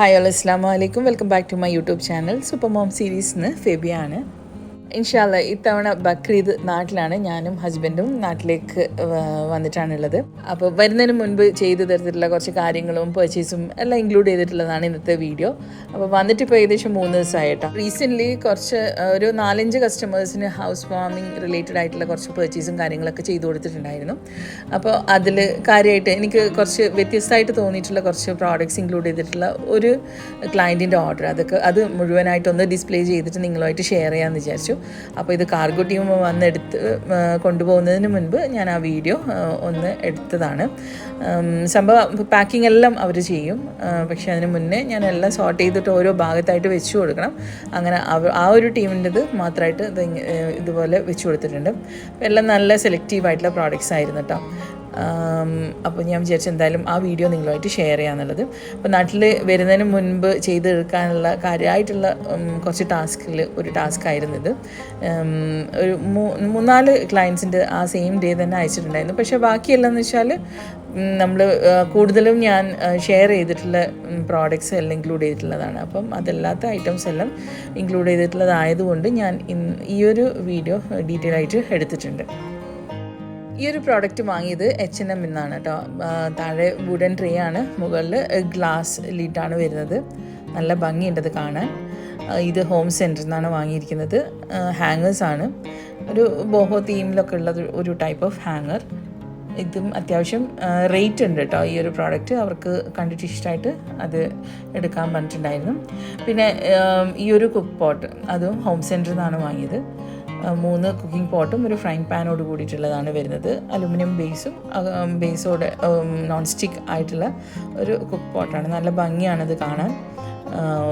Hi hello അസ്സാം വലൈക്കും welcome back to my YouTube channel super mom സീരീസിന് ഫെബിയാണ്. ഇൻഷാല്ല ഇത്തവണ ബക്രീദ് നാട്ടിലാണ് ഞാനും ഹസ്ബൻഡും നാട്ടിലേക്ക് വന്നിട്ടാണുള്ളത്. അപ്പോൾ വരുന്നതിന് മുൻപ് ചെയ്തു തരത്തിലുള്ള കുറച്ച് കാര്യങ്ങളും പർച്ചേസും എല്ലാം ഇൻക്ലൂഡ് ചെയ്തിട്ടുള്ളതാണ് ഇന്നത്തെ വീഡിയോ അപ്പോൾ വന്നിട്ട് ഇപ്പോൾ ഏകദേശം മൂന്ന് ദിവസമായിട്ടോ. റീസെന്റ്ലി കുറച്ച് ഒരു നാലഞ്ച് കസ്റ്റമേഴ്സിന് ഹൗസ് വാമിംഗ് റിലേറ്റഡ് ആയിട്ടുള്ള കുറച്ച് പർച്ചേസും കാര്യങ്ങളൊക്കെ ചെയ്തു കൊടുത്തിട്ടുണ്ടായിരുന്നു. അപ്പോൾ അതിൽ കാര്യമായിട്ട് എനിക്ക് കുറച്ച് വ്യത്യസ്തമായിട്ട് തോന്നിയിട്ടുള്ള കുറച്ച് പ്രോഡക്റ്റ്സ് ഇൻക്ലൂഡ് ചെയ്തിട്ടുള്ള ഒരു ക്ലയന്റിന്റെ ഓർഡർ അതൊക്കെ അത് മുഴുവനായിട്ടൊന്ന് ഡിസ്പ്ലേ ചെയ്തിട്ട് നിങ്ങളുമായിട്ട് ഷെയർ ചെയ്യാമെന്ന് വിചാരിച്ചു. അപ്പോൾ ഇത് കാർഗോ ടീം വന്നെടുത്ത് കൊണ്ടുപോകുന്നതിന് മുൻപ് ഞാൻ ആ വീഡിയോ ഒന്ന് എടുത്തതാണ്. സംഭവം പാക്കിംഗ് എല്ലാം അവർ ചെയ്യും. പക്ഷേ അതിന് മുന്നേ ഞാൻ എല്ലാം സോർട്ട് ചെയ്തിട്ട് ഓരോ ഭാഗത്തായിട്ട് വെച്ച് കൊടുക്കണം. അങ്ങനെ ആ ഒരു ടീമിന്റെത് മാത്രമായിട്ട് ഇത് ഇതുപോലെ വെച്ച് കൊടുത്തിട്ടുണ്ട്. എല്ലാം നല്ല സെലക്റ്റീവ് ആയിട്ടുള്ള പ്രോഡക്റ്റ്സ് ആയിരുന്നു കേട്ടോ അപ്പോൾ ഞാൻ വിചാരിച്ചു എന്തായാലും ആ വീഡിയോ നിങ്ങളുമായിട്ട് ഷെയർ ചെയ്യാന്നുള്ളത്. അപ്പോൾ നാട്ടിൽ വരുന്നതിന് മുൻപ് ചെയ്തെടുക്കാനുള്ള കാര്യമായിട്ടുള്ള കുറച്ച് ടാസ്കിൽ ഒരു ടാസ്ക് ആയിരുന്നു ഇത്. ഒരു മൂന്നാൽ ക്ലയൻസിന്റെ ആ സെയിം ഡേ തന്നെ അയച്ചിട്ടുണ്ടായിരുന്നു. പക്ഷേ ബാക്കിയെല്ലാം എന്ന് വെച്ചാൽ നമ്മൾ കൂടുതലും ഞാൻ ഷെയർ ചെയ്തിട്ടുള്ള പ്രോഡക്റ്റ്സ് എല്ലാം ഇൻക്ലൂഡ് ചെയ്തിട്ടുള്ളതാണ്. അപ്പം അതല്ലാത്ത ഐറ്റംസ് എല്ലാം ഇൻക്ലൂഡ് ചെയ്തിട്ടുള്ളതായതുകൊണ്ട് ഞാൻ ഈ ഒരു വീഡിയോ ഡീറ്റെയിൽ ആയിട്ട് എടുത്തിട്ടുണ്ട്. ഈ ഒരു പ്രോഡക്റ്റ് വാങ്ങിയത് എച്ച് എൻ എം എന്നാണ് കേട്ടോ താഴെ വുഡൻ ട്രേ ആണ്. മുകളിൽ ഗ്ലാസ് ലിഡാണ് വരുന്നത്. നല്ല ഭംഗിയുണ്ട് അത് കാണാൻ. ഇത് ഹോം സെന്ററിൽ നിന്നാണ് വാങ്ങിയിരിക്കുന്നത്. ഹാങ്ങേഴ്സ് ആണ്. ഒരു ബോഹോ തീമിലൊക്കെ ഉള്ള ഒരു- ടൈപ്പ് ഓഫ് ഹാങ്ങർ ഇതും അത്യാവശ്യം റേറ്റ് ഉണ്ട് കേട്ടോ ഈ ഒരു പ്രോഡക്റ്റ് അവർക്ക് കണ്ടിട്ട് ഇഷ്ടമായിട്ട് അത് എടുക്കാൻ പറഞ്ഞിട്ടുണ്ടായിരുന്നു. പിന്നെ ഈ ഒരു കുക്ക് പോട്ട് അതും ഹോം സെന്ററിൽ നിന്നാണ് വാങ്ങിയത്. മൂന്ന് കുക്കിംഗ് പോട്ടും ഒരു ഫ്രൈങ് പാനോട് കൂടിയിട്ടുള്ളതാണ് വരുന്നത്. അലുമിനിയം ബേസും ബേസോടെ നോൺ സ്റ്റിക്ക് ആയിട്ടുള്ള ഒരു കുക്ക് പോട്ടാണ് നല്ല ഭംഗിയാണത് കാണാൻ.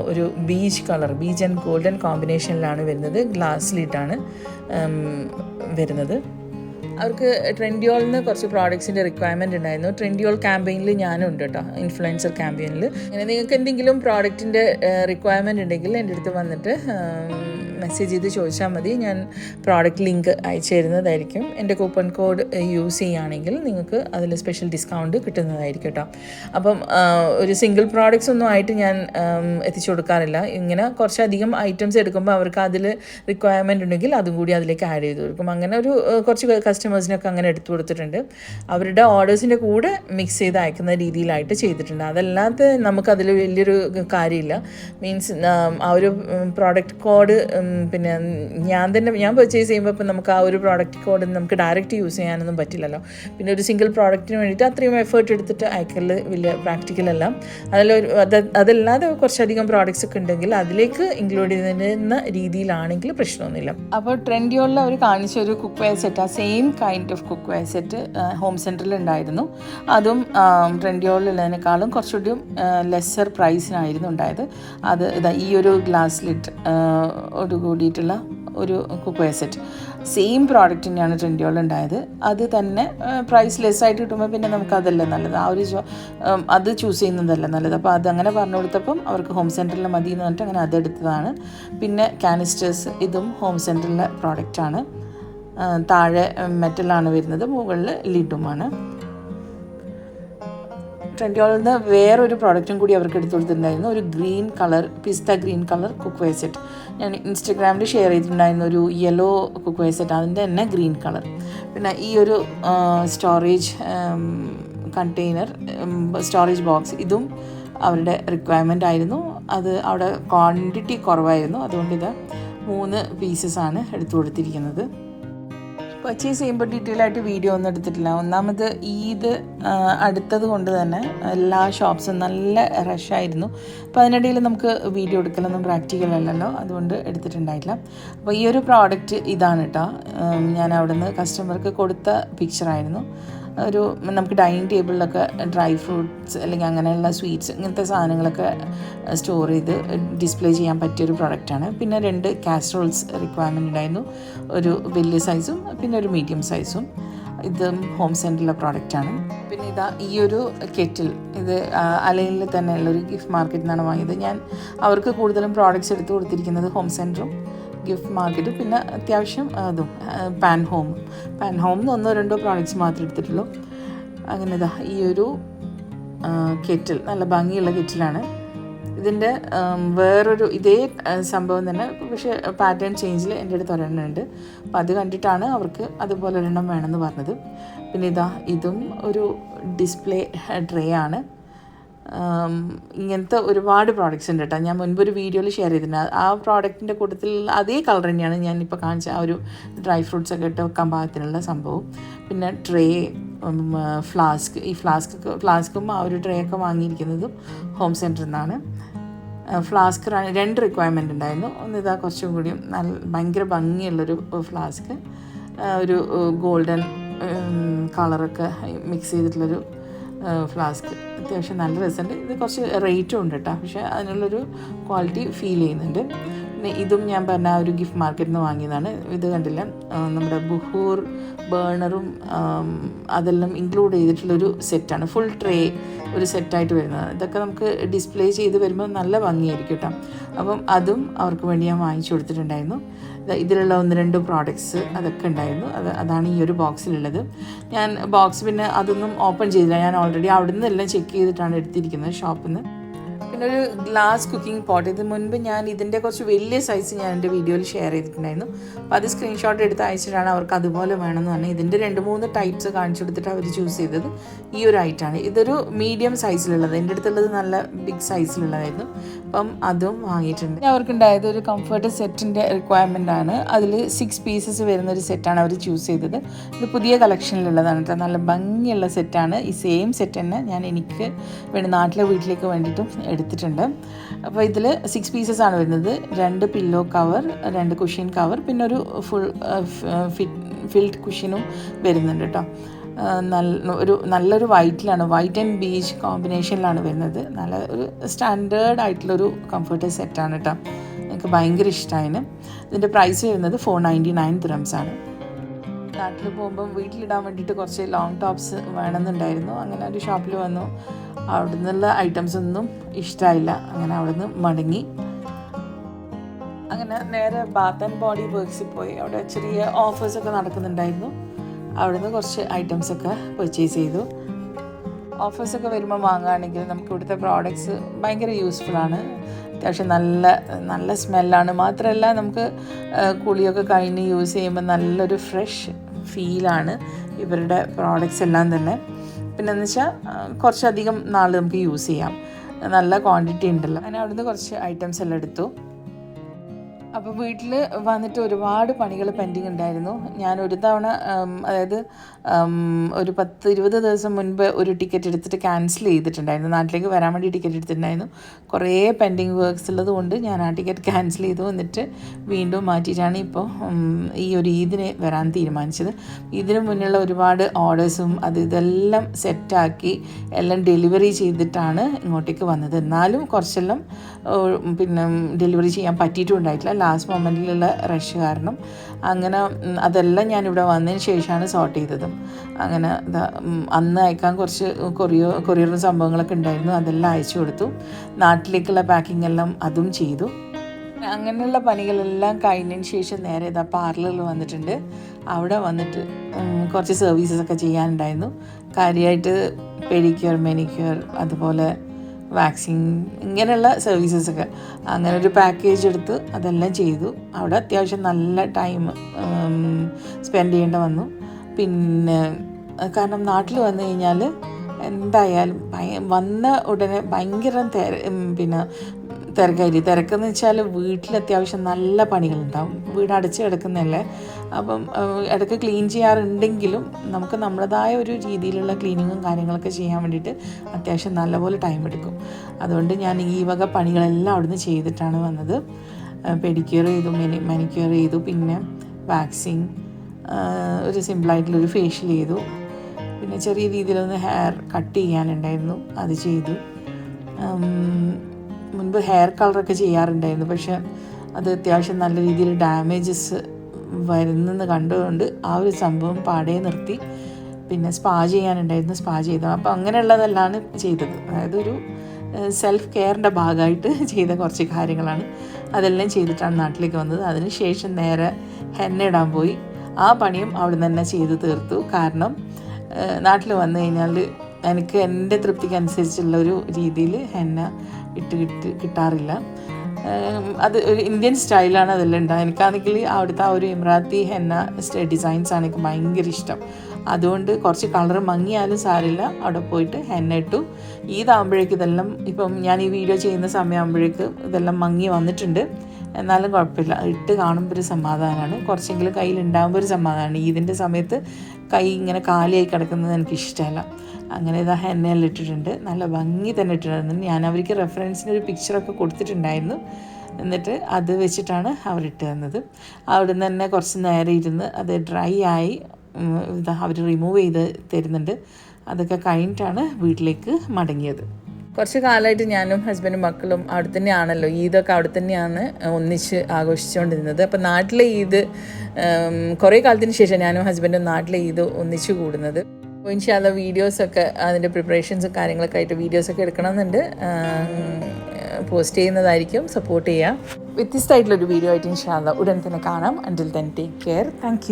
ഒരു beach colour beach and golden കോമ്പിനേഷനിലാണ് വരുന്നത്. ഗ്ലാസ്സിലിട്ടാണ് വരുന്നത്. അവർക്ക് ട്രെൻഡിയോളിൽ നിന്ന് കുറച്ച് പ്രോഡക്ട്സിന്റെ റിക്വയർമെന്റ് ഉണ്ടായിരുന്നു. ട്രെൻഡിയോൾ ക്യാമ്പയിനിൽ ഞാനും ഉണ്ട് കേട്ടോ ഇൻഫ്ലുവൻസർ ക്യാമ്പയിനിൽ അങ്ങനെ നിങ്ങൾക്ക് എന്തെങ്കിലും പ്രോഡക്റ്റിന്റെ റിക്വയർമെന്റ് ഉണ്ടെങ്കിൽ എന്റെ അടുത്ത് വന്നിട്ട് മെസ്സേജ് ചെയ്ത് ചോദിച്ചാൽ മതി. ഞാൻ പ്രോഡക്റ്റ് ലിങ്ക് അയച്ചു തരുന്നതായിരിക്കും എന്റെ കൂപ്പൺ കോഡ് യൂസ് ചെയ്യുകയാണെങ്കിൽ നിങ്ങൾക്ക് അതിൽ സ്പെഷ്യൽ ഡിസ്കൗണ്ട് കിട്ടുന്നതായിരിക്കും കേട്ടോ. അപ്പം ഒരു സിംഗിൾ പ്രോഡക്റ്റ്സ് ഒന്നും ആയിട്ട് ഞാൻ എത്തിച്ചു കൊടുക്കാറില്ല. ഇങ്ങനെ കുറച്ചധികം ഐറ്റംസ് എടുക്കുമ്പോൾ അവർക്ക് അതിൽ റിക്വയർമെന്റ് ഉണ്ടെങ്കിൽ അതും കൂടി അതിലേക്ക് ആഡ് ചെയ്ത് കൊടുക്കും. അങ്ങനെ ഒരു കുറച്ച് കസ്റ്റമേഴ്സിനൊക്കെ അങ്ങനെ എടുത്തു കൊടുത്തിട്ടുണ്ട്. അവരുടെ ഓർഡേഴ്സിന്റെ കൂടെ മിക്സ് ചെയ്ത് അയക്കുന്ന രീതിയിലായിട്ട് ചെയ്തിട്ടുണ്ട്. അതല്ലാതെ നമുക്കതിൽ വലിയൊരു കാര്യമില്ല. മീൻസ് ആ ഒരു പ്രോഡക്റ്റ് കോഡ് പിന്നെ ഞാൻ തന്നെ ഞാൻ പർച്ചേസ് ചെയ്യുമ്പോൾ ഇപ്പം നമുക്ക് ആ ഒരു പ്രോഡക്റ്റ് കോഡ് നമുക്ക് ഡയറക്റ്റ് യൂസ് ചെയ്യാനൊന്നും പറ്റില്ലല്ലോ. പിന്നെ ഒരു സിംഗിൾ പ്രോഡക്റ്റിന് വേണ്ടിയിട്ട് അത്രയും എഫേർട്ട് എടുത്തിട്ട് അയക്കൽ വലിയ പ്രാക്ടിക്കൽ അല്ല. അതിലൊരു അത് അതല്ലാതെ കുറച്ചധികം പ്രോഡക്റ്റ്സ് ഒക്കെ ഉണ്ടെങ്കിൽ അതിലേക്ക് ഇൻക്ലൂഡ് ചെയ്യുന്ന രീതിയിലാണെങ്കിൽ പ്രശ്നമൊന്നുമില്ല. അപ്പോൾ ട്രെൻഡിയോളിൽ അവർ കാണിച്ച ഒരു കുക്ക് വെയർ സെറ്റ് ആ same kind of cookware set home സെന്ററിൽ ഉണ്ടായിരുന്നു. അതും ട്രെൻഡിയോളിലുള്ളതിനേക്കാളും കുറച്ചുകൂടി ലെസ്സർ പ്രൈസിനായിരുന്നു ഉണ്ടായത്. അത് ഇതാ ഈ ഒരു ഗ്ലാസ് ലിറ്റ് ഓട് കൂടിയിട്ടുള്ള ഒരു cookware set same product തന്നെയാണ് ട്രെൻഡിയോൾ ഉണ്ടായത്. അത് തന്നെ പ്രൈസ് ലെസ് ആയിട്ട് കിട്ടുമ്പോൾ പിന്നെ നമുക്ക് അതല്ല നല്ലത്. ആ ഒരു അത് ചൂസ് ചെയ്യുന്നതല്ല നല്ലത്. അപ്പോൾ അതങ്ങനെ പറഞ്ഞു കൊടുത്തപ്പം അവർക്ക് ഹോം സെന്ററിൽ മതി എന്ന് പറഞ്ഞിട്ട് അങ്ങനെ അതെടുത്തതാണ്. പിന്നെ കാനിസ്റ്റേഴ്സ് ഇതും ഹോം സെന്ററിലെ പ്രോഡക്റ്റാണ് താഴെ മെറ്റലാണ് വരുന്നത് മുകളിൽ ലിഡുമാണ് ട്രെൻഡിയോളിൽ നിന്ന് വേറൊരു പ്രോഡക്റ്റും കൂടി അവർക്ക് എടുത്തു കൊടുത്തിട്ടുണ്ടായിരുന്നു. ഒരു ഗ്രീൻ കളർ പിസ്ത green colour cookware set ഞാൻ ഇൻസ്റ്റഗ്രാമിൽ ഷെയർ ചെയ്തിട്ടുണ്ടായിരുന്നു ഒരു യെല്ലോ കുക്ക് വെയർ സെറ്റ് അതിന്റെ തന്നെ ഗ്രീൻ കളർ പിന്നെ ഈ ഒരു സ്റ്റോറേജ് കണ്ടെയ്നർ സ്റ്റോറേജ് ബോക്സ് ഇതും അവരുടെ റിക്വയർമെന്റ് ആയിരുന്നു. അത് അവിടെ ക്വാണ്ടിറ്റി കുറവായിരുന്നു. അതുകൊണ്ട് ഇത് മൂന്ന് പീസസ് ആണ് എടുത്തു കൊടുത്തിരിക്കുന്നത്. പർച്ചേസ് ചെയ്യുമ്പോൾ ഡീറ്റെയിൽ ആയിട്ട് വീഡിയോ ഒന്നും എടുത്തിട്ടില്ല. ഒന്നാമത് ഈദ് അടുത്തത് കൊണ്ട് തന്നെ എല്ലാ ഷോപ്സും നല്ല റഷായിരുന്നു അപ്പോൾ അതിനിടയിൽ നമുക്ക് വീഡിയോ എടുക്കലൊന്നും പ്രാക്ടിക്കൽ അല്ലല്ലോ. അതുകൊണ്ട് എടുത്തിട്ടുണ്ടായില്ല അപ്പോൾ ഈ ഒരു പ്രോഡക്റ്റ് ഇതാണ് കേട്ടോ ഞാൻ അവിടുന്ന് കസ്റ്റമർക്ക് കൊടുത്ത പിക്ചറായിരുന്നു ഒരു നമുക്ക് ഡൈനിങ് ടേബിളിലൊക്കെ ഡ്രൈ ഫ്രൂട്ട്സ് അല്ലെങ്കിൽ അങ്ങനെയുള്ള സ്വീറ്റ്സ് ഇങ്ങനത്തെ സാധനങ്ങളൊക്കെ സ്റ്റോർ ചെയ്ത് ഡിസ്പ്ലേ ചെയ്യാൻ പറ്റിയൊരു പ്രൊഡക്റ്റാണ് പിന്നെ രണ്ട് കാസ്ട്രോൾസ് റിക്വയർമെന്റ് ഉണ്ടായിരുന്നു. ഒരു വലിയ സൈസും പിന്നെ ഒരു മീഡിയം സൈസും ഇത് ഹോം സെന്ററിലെ പ്രോഡക്റ്റാണ് പിന്നെ ഇതാ ഈ ഒരു കെറ്റിൽ ഇത് അലൈനിൽ തന്നെയുള്ള ഒരു ഗിഫ്റ്റ് മാർക്കറ്റിൽ നിന്നാണ് വാങ്ങിയത്. ഞാൻ അവർക്ക് കൂടുതലും പ്രോഡക്റ്റ്സ് എടുത്ത് കൊടുത്തിരിക്കുന്നത് ഹോം സെന്ററും ഗിഫ്റ്റ് മാർക്കറ്റ് പിന്നെ അത്യാവശ്യം അതും പാൻ ഹോം പാൻ ഹോം എന്ന് ഒന്നോ രണ്ടോ പ്രോഡക്റ്റ്സ് മാത്രമേ എടുത്തിട്ടുള്ളൂ. അങ്ങനെ ഇതാ ഈ ഒരു കെറ്റിൽ നല്ല ഭംഗിയുള്ള കെറ്റിലാണ് ഇതിന്റെ വേറൊരു ഇതേ സംഭവം തന്നെ പക്ഷേ പാറ്റേൺ ചേഞ്ചിൽ എന്റെ അടുത്ത് ഒരെണ്ണം ഉണ്ട്. അപ്പോൾ അത് കണ്ടിട്ടാണ് അവർക്ക് അതുപോലെ ഒരെണ്ണം വേണമെന്ന് പറഞ്ഞത്. പിന്നെ ഇതാ ഇതും ഒരു ഡിസ്പ്ലേ ട്രേ ആണ്. ഇങ്ങനത്തെ ഒരുപാട് പ്രോഡക്റ്റ്സ് ഉണ്ട് കേട്ടോ ഞാൻ മുൻപ് ഒരു വീഡിയോയിൽ ഷെയർ ചെയ്തിട്ടുണ്ട്. ആ പ്രോഡക്റ്റിന്റെ കൂട്ടത്തിൽ അതേ കളർ തന്നെയാണ് ഞാനിപ്പോൾ കാണിച്ച ആ ഒരു ഡ്രൈ ഫ്രൂട്ട്സ് ഒക്കെ ഇട്ട് വെക്കാൻ പാകത്തിനുള്ള സംഭവം. പിന്നെ ട്രേ ഫ്ലാസ്ക് ഈ ഫ്ലാസ്ക് ഫ്ലാസ്കും ആ ഒരു ട്രേ ഒക്കെ വാങ്ങിയിരിക്കുന്നതും ഹോം സെന്ററിൽ നിന്നാണ് ഫ്ലാസ്ക് രണ്ട് റിക്വയർമെന്റ് ഉണ്ടായിരുന്നു. ഒന്ന് ഇതാ കുറച്ചും കൂടി നല്ല ഭയങ്കര ഭംഗിയുള്ളൊരു ഫ്ലാസ്ക് ഒരു ഗോൾഡൻ കളറൊക്കെ മിക്സ് ചെയ്തിട്ടുള്ളൊരു ഫ്ലാസ്ക് അത്യാവശ്യം നല്ല രസമുണ്ട്. ഇത് കുറച്ച് റേറ്റും ഉണ്ട് കേട്ടോ പക്ഷേ അതിനുള്ളൊരു ക്വാളിറ്റി ഫീൽ ചെയ്യുന്നുണ്ട്. ഇതും ഞാൻ പറഞ്ഞ ആ ഒരു ഗിഫ്റ്റ് മാർക്കറ്റിൽ നിന്ന് വാങ്ങിയതാണ്. ഇത് കണ്ടില്ല. നമ്മുടെ ബുഹൂർ ബേണറും അതെല്ലാം ഇൻക്ലൂഡ് ചെയ്തിട്ടുള്ളൊരു സെറ്റാണ് ഫുൾ ട്രേ ഒരു സെറ്റായിട്ട് വരുന്നത്. ഇതൊക്കെ നമുക്ക് ഡിസ്പ്ലേ ചെയ്ത് വരുമ്പോൾ നല്ല ഭംഗിയായിരിക്കും കേട്ടോ. അപ്പം അതും അവർക്ക് വേണ്ടി ഞാൻ വാങ്ങിച്ചു കൊടുത്തിട്ടുണ്ടായിരുന്നു. ഇതിലുള്ള ഒന്ന് രണ്ട് പ്രോഡക്റ്റ്സ് അതൊക്കെ ഉണ്ടായിരുന്നു. അത് അതാണ് ഈ ഒരു ബോക്സിലുള്ളത് ഞാൻ ബോക്സ് പിന്നെ അതൊന്നും ഓപ്പൺ ചെയ്തില്ല. ഞാൻ ഓൾറെഡി അവിടെ നിന്ന് എല്ലാം ചെക്ക് ചെയ്തിട്ടാണ് എടുത്തിരിക്കുന്നത് ഷോപ്പിൽ നിന്ന് പിന്നെ ഒരു ഗ്ലാസ് കുക്കിംഗ് പോട്ട് ഇത് മുൻപ് ഞാൻ ഇതിന്റെ കുറച്ച് വലിയ സൈസ് ഞാൻ എന്റെ വീഡിയോയിൽ ഷെയർ ചെയ്തിട്ടുണ്ടായിരുന്നു. അപ്പോൾ അത് സ്ക്രീൻഷോട്ട് എടുത്ത് അയച്ചിട്ടാണ് അവർക്ക് അതുപോലെ വേണമെന്ന് പറഞ്ഞാൽ ഇതിന്റെ രണ്ട് മൂന്ന് ടൈപ്സ് കാണിച്ചു കൊടുത്തിട്ട് അവർ ചൂസ് ചെയ്തത്. ഈ ഒരു ഐറ്റാണ് ഇതൊരു മീഡിയം സൈസിലുള്ളത് എന്റെ അടുത്തുള്ളത് നല്ല ബിഗ് സൈസിലുള്ളതായിരുന്നു അപ്പം അതും വാങ്ങിയിട്ടുണ്ട്. അവർക്കുണ്ടായത് ഒരു കംഫർട്ട് സെറ്റിന്റെ റിക്വയർമെന്റ് ആണ്. അതിൽ സിക്സ് പീസസ് വരുന്ന ഒരു സെറ്റാണ് അവർ ചൂസ് ചെയ്തത്. ഇത് പുതിയ കളക്ഷനിലുള്ളതാണ് കേട്ടോ നല്ല ഭംഗിയുള്ള സെറ്റാണ് ഈ സെയിം സെറ്റ് തന്നെ ഞാൻ എനിക്ക് വേണ്ടി നാട്ടിലെ വീട്ടിലേക്ക് വേണ്ടിയിട്ടും എടുത്തിട്ടുണ്ട്. അപ്പോൾ ഇതിൽ സിക്സ് പീസസ് ആണ് വരുന്നത്. രണ്ട് പില്ലോ കവർ രണ്ട് കുഷ്യൻ കവർ പിന്നെ ഒരു ഫുൾ ഫിൽഡ് കുഷ്യനും വരുന്നുണ്ട് കേട്ടോ നല്ല ഒരു നല്ലൊരു വൈറ്റിലാണ് വൈറ്റ് ആൻഡ് ബീച്ച് കോമ്പിനേഷനിലാണ് വരുന്നത്. നല്ല ഒരു സ്റ്റാൻഡേർഡ് ആയിട്ടുള്ളൊരു കംഫർട്ട് സെറ്റാണ് കേട്ടോ എനിക്ക് ഭയങ്കര ഇഷ്ടമായിന് ഇതിന്റെ പ്രൈസ് വരുന്നത് ഫോർ നയന്റി നയൻ ആണ്. നാട്ടിൽ പോകുമ്പം വീട്ടിലിടാൻ വേണ്ടിയിട്ട് കുറച്ച് ലോങ് ടോപ്സ് വേണമെന്നുണ്ടായിരുന്നു. അങ്ങനെ ഒരു ഷോപ്പിൽ വന്നു. അവിടെ നിന്നുള്ള ഐറ്റംസ് ഒന്നും ഇഷ്ടമായില്ല അങ്ങനെ അവിടെ നിന്ന് മടങ്ങി. അങ്ങനെ നേരെ ബാത്ത് ആൻഡ് ബോഡി വർക്ക്സിൽ പോയി. അവിടെ ചെറിയ ഓഫേഴ്സൊക്കെ നടക്കുന്നുണ്ടായിരുന്നു. അവിടുന്ന് കുറച്ച് ഐറ്റംസ് ഒക്കെ പർച്ചേസ് ചെയ്തു. ഓഫേഴ്സൊക്കെ വരുമ്പോൾ വാങ്ങുകയാണെങ്കിൽ നമുക്ക് ഇവിടുത്തെ പ്രോഡക്ട്സ് ഭയങ്കര യൂസ്ഫുൾ ആണ്. അത്യാവശ്യം നല്ല നല്ല സ്മെല്ലാണ് മാത്രമല്ല നമുക്ക് കുളിയൊക്കെ കഴിഞ്ഞ് യൂസ് ചെയ്യുമ്പോൾ നല്ലൊരു ഫ്രഷ് ഫീലാണ് ഇവരുടെ പ്രോഡക്റ്റ്സ് എല്ലാം തന്നെ. പിന്നെ എന്ന് വെച്ചാൽ കുറച്ചധികം നാൾ നമുക്ക് യൂസ് ചെയ്യാം. നല്ല ക്വാണ്ടിറ്റി ഉണ്ടല്ലോ. അങ്ങനെ അവിടുന്ന് കുറച്ച് ഐറ്റംസ് എല്ലാം എടുത്തു. അപ്പോൾ വീട്ടിൽ വന്നിട്ട് ഒരുപാട് പണികൾ പെൻഡിങ് ഉണ്ടായിരുന്നു. ഞാൻ ഒരു തവണ അതായത് ഒരു പത്ത് ഇരുപത് ദിവസം മുൻപ് ഒരു ടിക്കറ്റ് എടുത്തിട്ട് ക്യാൻസൽ ചെയ്തിട്ടുണ്ടായിരുന്നു. നാട്ടിലേക്ക് വരാൻ വേണ്ടി ടിക്കറ്റ് എടുത്തിട്ടുണ്ടായിരുന്നു. കുറേ പെൻഡിങ് വർക്ക്സ് ഉള്ളത് കൊണ്ട് ഞാൻ ആ ടിക്കറ്റ് ക്യാൻസൽ ചെയ്തു. വന്നിട്ട് വീണ്ടും മാറ്റിയിട്ടാണ് ഇപ്പോൾ ഈ ഒരു ഈദിനെ വരാൻ തീരുമാനിച്ചത്. ഇതിന് മുന്നുള്ള ഒരുപാട് ഓർഡേഴ്സും അത് ഇതെല്ലാം സെറ്റാക്കി എല്ലാം ഡെലിവറി ചെയ്തിട്ടാണ് ഇങ്ങോട്ടേക്ക് വന്നത്. എന്നാലും കുറച്ചെല്ലാം പിന്നെ ഡെലിവറി ചെയ്യാൻ പറ്റിയിട്ടുണ്ടായിട്ടില്ല. ലാസ്റ്റ് മൊമെന്റിലുള്ള റഷ് കാരണം. അങ്ങനെ അതെല്ലാം ഞാൻ ഞാനിവിടെ വന്നതിന് ശേഷമാണ് സോർട്ട് ചെയ്തത്. അങ്ങനെ അന്ന് അയക്കാൻ കുറച്ച് കൊറിയോ കൊറിയറും സംഭവങ്ങളൊക്കെ ഉണ്ടായിരുന്നു. അതെല്ലാം അയച്ചു കൊടുത്തു. നാട്ടിലേക്കുള്ള പാക്കിംഗ് എല്ലാം അതും ചെയ്തു. അങ്ങനെയുള്ള പണികളെല്ലാം കഴിഞ്ഞതിന് ശേഷം നേരെ ഇതാ പാർലറിൽ വന്നിട്ടുണ്ട്. അവിടെ വന്നിട്ട് കുറച്ച് സർവീസസ് ഒക്കെ ചെയ്യാനുണ്ടായിരുന്നു. കാര്യമായിട്ട് പെഡിക്യൂർ മെനിക്യൂർ അതുപോലെ വാക്സിൻ ഇങ്ങനെയുള്ള സർവീസസൊക്കെ. അങ്ങനെ ഒരു പാക്കേജ് എടുത്ത് അതെല്ലാം ചെയ്തു. അവിടെ അത്യാവശ്യം നല്ല ടൈം സ്പെൻഡ് ചെയ്യേണ്ടി വന്നു. പിന്നെ കാരണം നാട്ടിൽ വന്നു കഴിഞ്ഞാൽ എന്തായാലും വന്ന ഉടനെ ഭയങ്കര പിന്നെ തിരക്കായി തിരക്കെന്ന് വെച്ചാൽ വീട്ടിൽ അത്യാവശ്യം നല്ല പണികളുണ്ടാവും. വീട് അടച്ച് കിടക്കുന്നതല്ലേ. അപ്പം ഇടയ്ക്ക് ക്ലീൻ ചെയ്യാറുണ്ടെങ്കിലും നമുക്ക് നമ്മുടേതായ ഒരു രീതിയിലുള്ള ക്ലീനിങ്ങും കാര്യങ്ങളൊക്കെ ചെയ്യാൻ വേണ്ടിയിട്ട് അത്യാവശ്യം നല്ലപോലെ ടൈം എടുക്കും. അതുകൊണ്ട് ഞാൻ ഈ വക പണികളെല്ലാം അവിടുന്ന് ചെയ്തിട്ടാണ് വന്നത്. പെഡിക്യൂർ ചെയ്തു മെനി മെനിക്യൂർ ചെയ്തു പിന്നെ വാക്സിങ് ഒരു സിമ്പിളായിട്ടുള്ളൊരു ഫേഷ്യൽ ചെയ്തു. പിന്നെ ചെറിയ രീതിയിലൊന്ന് ഹെയർ കട്ട് ചെയ്യാനുണ്ടായിരുന്നു. അത് ചെയ്തു. മുൻപ് ഹെയർ കളറൊക്കെ ചെയ്യാറുണ്ടായിരുന്നു. പക്ഷെ അത് അത്യാവശ്യം നല്ല രീതിയിൽ ഡാമേജസ് വരുന്നെന്ന് കണ്ടുകൊണ്ട് ആ ഒരു സംഭവം പാടെ നിർത്തി. പിന്നെ സ്പാ ചെയ്യാനുണ്ടായിരുന്നു സ്പാ ചെയ്തു. അപ്പോൾ അങ്ങനെയുള്ളതെല്ലാം ചെയ്തത്. അതായത് ഒരു സെൽഫ് കെയറിന്റെ ഭാഗമായിട്ട് ചെയ്ത കുറച്ച് കാര്യങ്ങളാണ്. അതെല്ലാം ചെയ്തിട്ടാണ് നാട്ടിലേക്ക് വന്നത്. അതിനുശേഷം നേരെ ഹെന്ന ഇടാൻ പോയി. ആ പണിയും അവിടെ തന്നെ ചെയ്ത് തീർത്തു. കാരണം നാട്ടിൽ വന്നു കഴിഞ്ഞാൽ എനിക്ക് എന്റെ തൃപ്തിക്ക് അനുസരിച്ചുള്ള ഒരു രീതിയിൽ ഹെന്ന ഇട്ട് കിട്ടി കിട്ടാറില്ല. അത് ഒരു ഇന്ത്യൻ സ്റ്റൈലാണ് അതെല്ലാം ഉണ്ടാകുക എനിക്കാണെങ്കിൽ അവിടുത്തെ ആ ഒരു ഇമ്രാത്തി ഹെന്ന ഡിസൈൻസ് ആണ് എനിക്ക് ഭയങ്കര ഇഷ്ടം. അതുകൊണ്ട് കുറച്ച് കളർ മങ്ങിയാലും സാരില്ല. അവിടെ പോയിട്ട് ഹെന്ന ഇട്ടു. ഈദാകുമ്പോഴേക്ക് ഇതെല്ലാം ഇപ്പം ഞാൻ ഈ വീഡിയോ ചെയ്യുന്ന സമയമാകുമ്പോഴേക്ക് ഇതെല്ലാം മങ്ങി വന്നിട്ടുണ്ട്. എന്നാലും കുഴപ്പമില്ല. ഇട്ട് കാണുമ്പോൾ ഒരു സമാധാനമാണ്. കുറച്ചെങ്കിലും കയ്യിൽ ഉണ്ടാകുമ്പോൾ ഒരു സമാധാനമാണ്. ഈദിന്റെ സമയത്ത് കൈ ഇങ്ങനെ കാലിയായി കിടക്കുന്നത് എനിക്ക് ഇഷ്ടമല്ല അങ്ങനെ ഇതാ ഹെന്നയെല്ലാം ഇട്ടിട്ടുണ്ട്. നല്ല ഭംഗി തന്നെ ഇട്ടിട്ടുണ്ട് ഞാൻ അവർക്ക് റെഫറൻസിന് ഒരു പിക്ചറൊക്കെ കൊടുത്തിട്ടുണ്ടായിരുന്നു. എന്നിട്ട് അത് വെച്ചിട്ടാണ് അവർ ഇട്ട് തന്നത്. അവിടെ നിന്ന് തന്നെ കുറച്ച് നേരം ഇരുന്ന് അത് ഡ്രൈ ആയി ഇതാ അവർ റിമൂവ് ചെയ്ത് തരുന്നുണ്ട്. അതൊക്കെ കഴിഞ്ഞിട്ടാണ് വീട്ടിലേക്ക് മടങ്ങിയത്. കുറച്ച് കാലമായിട്ട് ഞാനും ഹസ്ബൻഡും മക്കളും അവിടെ തന്നെയാണല്ലോ. ഈദൊക്കെ അവിടെ തന്നെയാണ് ഒന്നിച്ച് ആഘോഷിച്ചുകൊണ്ടിരുന്നത്. അപ്പം നാട്ടിലെ ഈദ് കുറേ കാലത്തിന് ശേഷം ഞാനും ഹസ്ബൻഡും നാട്ടിലെ ഈദ് ഒന്നിച്ച് കൂടുന്നത്. അപ്പോൾ ഇൻഷാല്ല വീഡിയോസൊക്കെ അതിന്റെ പ്രിപ്പറേഷൻസും കാര്യങ്ങളൊക്കെ ആയിട്ട് വീഡിയോസൊക്കെ എടുക്കണമെന്നുണ്ട്. പോസ്റ്റ് ചെയ്യുന്നതായിരിക്കും. സപ്പോർട്ട് ചെയ്യുക വ്യത്യസ്തമായിട്ടുള്ളൊരു വീഡിയോ ആയിട്ട് ഇൻഷാല്ല ഉടൻ തന്നെ കാണാം. Until then take care thank